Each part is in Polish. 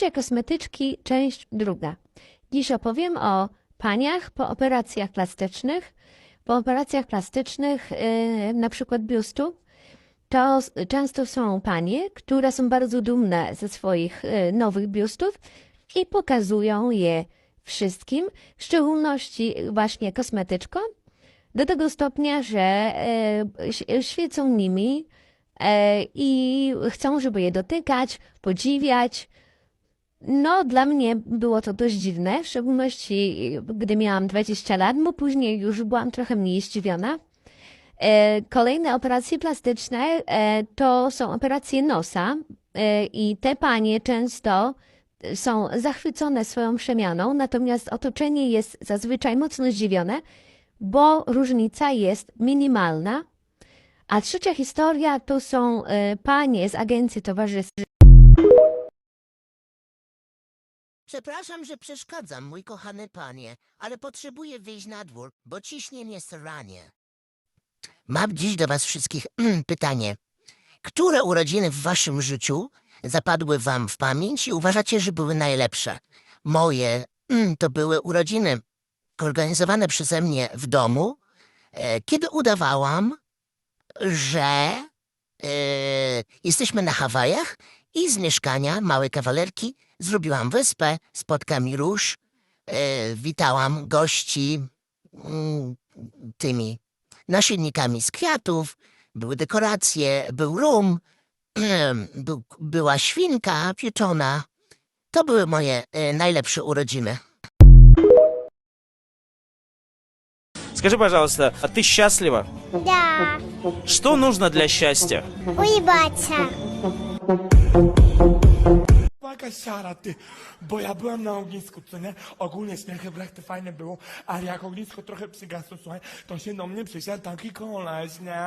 Z życia kosmetyczki, część druga. Dziś opowiem o paniach po operacjach plastycznych. Po operacjach plastycznych, yy, na przykład biustu, to często są panie, które są bardzo dumne ze swoich yy, nowych biustów i pokazują je wszystkim, w szczególności właśnie kosmetyczkom, do tego stopnia, że ś- świecą nimi i chcą, żeby je dotykać, podziwiać. No, dla mnie było to dość dziwne, w szczególności gdy miałam 20 lat, bo później już byłam trochę mniej zdziwiona. E, Kolejne operacje plastyczne e, to są operacje nosa e, i te panie często są zachwycone swoją przemianą, natomiast otoczenie jest zazwyczaj mocno zdziwione, bo różnica jest minimalna. A trzecia historia to są panie z agencji towarzystwa. Przepraszam, że przeszkadzam, mój kochany panie, ale potrzebuję wyjść na dwór, bo ciśnie mnie sranie. Mam dziś do was wszystkich mm, pytanie. Które urodziny w waszym życiu zapadły wam w pamięć i uważacie, że były najlepsze? Moje mm, to były urodziny organizowane przeze mnie w domu, e, kiedy udawałam, że e, jesteśmy na Hawajach i z mieszkania małej kawalerki zrobiłam wyspę z płotkami róż. E, witałam gości mm, tymi nasiennikami z kwiatów. Były dekoracje, był rum, był, była świnka pieczona. To były moje e, najlepsze urodziny. Скажи, пожалуйста, а ты счастлива? Да, Что нужно для счастья? уебаться. Jaka siara, ty, bo ja byłem na ognisku, co nie? Ogólnie śmiechy brechty fajne było, ale jak ognisko trochę przygasło, słuchaj, to się do mnie przysiadł taki koleś, nie?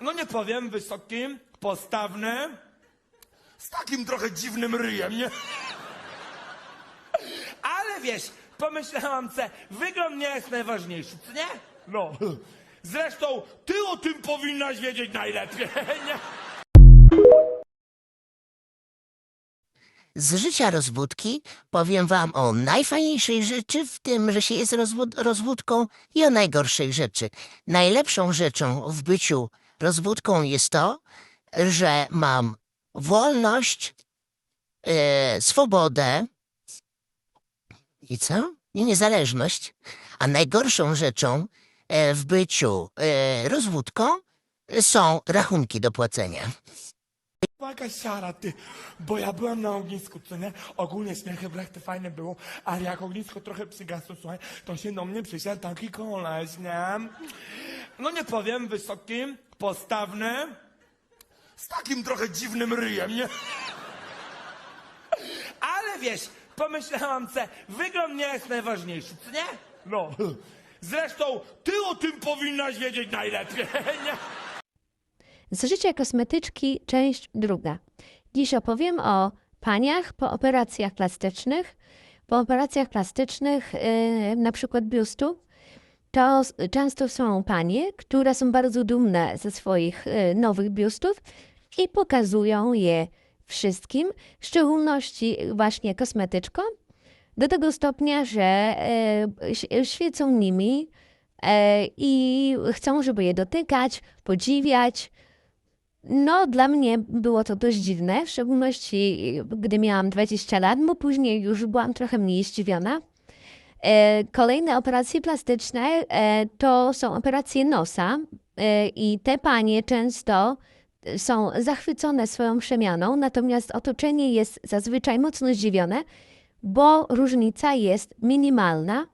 No nie powiem, wysoki, postawny, z takim trochę dziwnym ryjem, nie? Ale wiesz, pomyślałam se, wygląd nie jest najważniejszy, co nie? No, zresztą ty o tym powinnaś wiedzieć najlepiej, nie? Z życia rozwódki powiem wam o najfajniejszej rzeczy, w tym, że się jest rozwód, rozwódką i o najgorszej rzeczy. Najlepszą rzeczą w byciu rozwódką jest to, że mam wolność, e, swobodę i co? I niezależność. A najgorszą rzeczą e, w byciu e, rozwódką są rachunki do płacenia. Jaka siara, ty, bo ja byłem na ognisku, co nie? Ogólnie śmiechy brechty fajne było, ale jak ognisko trochę przygasło, słuchaj, to się do mnie przysiadł taki koleś, nie? No nie powiem, wysoki, postawny, z takim trochę dziwnym ryjem, nie? Ale wiesz, pomyślałam se, wygląd nie jest najważniejszy, co nie? No, zresztą ty o tym powinnaś wiedzieć najlepiej, nie? Z życia kosmetyczki, część druga. Dziś opowiem o paniach po operacjach plastycznych. Po operacjach plastycznych, yy, na przykład biustu, to często są panie, które są bardzo dumne ze swoich yy, nowych biustów i pokazują je wszystkim, w szczególności właśnie kosmetyczkom, do tego stopnia, że yy, świecą nimi e, i chcą, żeby je dotykać, podziwiać. No, dla mnie było to dość dziwne, w szczególności gdy miałam 20 lat, bo później już byłam trochę mniej zdziwiona. E, Kolejne operacje plastyczne e, to są operacje nosa e, i te panie często są zachwycone swoją przemianą, natomiast otoczenie jest zazwyczaj mocno zdziwione, bo różnica jest minimalna.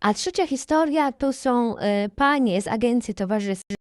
A trzecia historia to są panie z agencji towarzystwa.